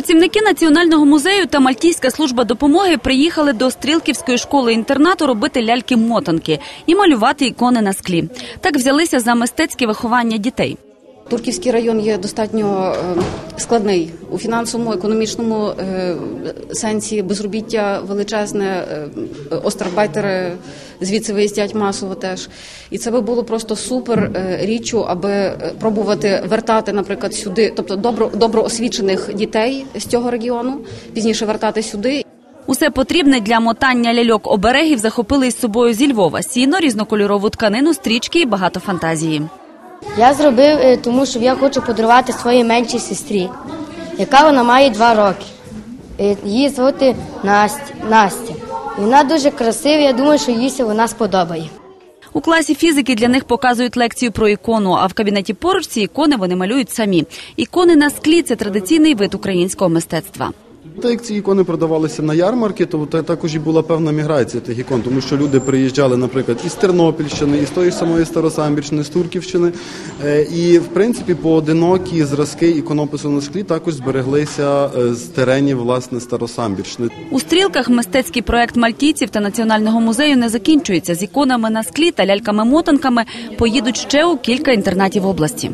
Працівники національного музею та Мальтійська служба допомоги приїхали до стрілківської школи інтернату робити ляльки-мотанки і малювати ікони на склі. Так взялися за мистецьке виховання дітей. Турківський район є достатньо е, складний у фінансовому, економічному е, сенсі. Безробіття величезне, е, острарбайтери звідси виїздять масово теж. І це би було просто супер річчю, аби пробувати вертати, наприклад, сюди, тобто добро, добро освічених дітей з цього регіону, пізніше вертати сюди. Усе потрібне для мотання ляльок оберегів захопили із собою зі Львова: сіно, різнокольорову тканину, стрічки і багато фантазії. Я зробив, е, тому що я хочу подарувати своїй меншій сестрі, яка вона має два роки. Е, Її звати Настя. Настя. Вона дуже красива, я думаю, що їй вона сподобає. У класі фізики для них показують лекцію про ікону, а в кабінеті поруч ці ікони вони малюють самі. Ікони на склі це традиційний вид українського мистецтва. Так як ці ікони продавалися на ярмарки, то також і була певна міграція тих ікон, тому що люди приїжджали, наприклад, із Тернопільщини, із тої самої Старосамбірщини, з Турківщини. Е, І, в принципі, поодинокі зразки іконопису на склі також збереглися е, з теренів власне Старосамбірщини. У стрілках мистецький проект мальтійців та національного музею не закінчується. З іконами на склі та ляльками-мотанками поїдуть ще у кілька інтернатів області.